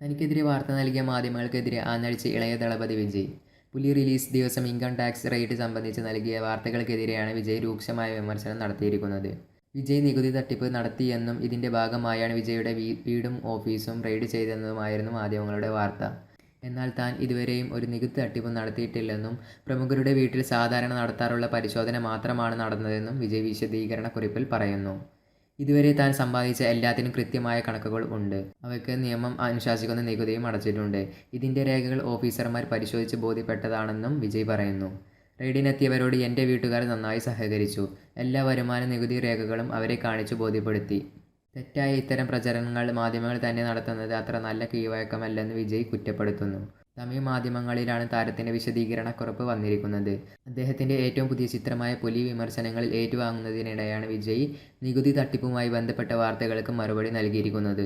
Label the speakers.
Speaker 1: തനിക്കെതിരെ വാർത്ത നൽകിയ മാധ്യമങ്ങൾക്കെതിരെ ആഞ്ഞടിച്ച് ഇളയ ദളപതി വിജയ്. പുലി റിലീസ് ദിവസം ഇൻകം ടാക്സ് റേറ്റ് സംബന്ധിച്ച് നൽകിയ വാർത്തകൾക്കെതിരെയാണ് വിജയ് രൂക്ഷമായ വിമർശനം നടത്തിയിരിക്കുന്നത്. വിജയ് നികുതി തട്ടിപ്പ് നടത്തിയെന്നും ഇതിന്റെ ഭാഗമായാണ് വിജയുടെ വീടും ഓഫീസും റെയ്ഡ് ചെയ്തതെന്നുമായിരുന്നു മാധ്യമങ്ങളുടെ വാർത്ത. എന്നാൽ താൻ ഇതുവരെയും ഒരു നികുതി തട്ടിപ്പും നടത്തിയിട്ടില്ലെന്നും പ്രമുഖരുടെ വീട്ടിൽ സാധാരണ നടത്താറുള്ള പരിശോധന മാത്രമാണ് നടന്നതെന്നും വിജയ് വിശദീകരണക്കുറിപ്പിൽ പറയുന്നു. ഇതുവരെ താൻ സമ്പാദിച്ച എല്ലാത്തിനും കൃത്യമായ കണക്കുകൾ ഉണ്ട്. അവയ്ക്ക് നിയമം അനുശാസിക്കുന്ന നികുതിയും അടച്ചിട്ടുണ്ട്. ഇതിന്റെ രേഖകൾ ഓഫീസർമാർ പരിശോധിച്ച് ബോധ്യപ്പെട്ടതാണെന്നും വിജയ് പറയുന്നു. റെയ്ഡിനെത്തിയവരോട് എന്റെ വീട്ടുകാർ നന്നായി സഹകരിച്ചു. എല്ലാ വരുമാന നികുതി രേഖകളും അവരെ കാണിച്ചു ബോധ്യപ്പെടുത്തി. തെറ്റായ ഇത്തരം പ്രചരണങ്ങൾ മാധ്യമങ്ങൾ തന്നെ നടത്തുന്നത് അത്ര നല്ല കീഴ്വഴക്കമല്ലെന്ന് വിജയ് കുറ്റപ്പെടുത്തുന്നു. തമിഴ് മാധ്യമങ്ങളിലാണ് താരത്തിന്റെ വിശദീകരണക്കുറിപ്പ് വന്നിരിക്കുന്നത്. അദ്ദേഹത്തിന്റെ ഏറ്റവും പുതിയ ചിത്രമായ പുലി വിമർശനങ്ങളിൽ ഏറ്റുവാങ്ങുന്നതിനിടെയാണ് വിജയ് നികുതി തട്ടിപ്പുമായി ബന്ധപ്പെട്ട വാർത്തകൾക്ക് മറുപടി നൽകിയിരിക്കുന്നത്.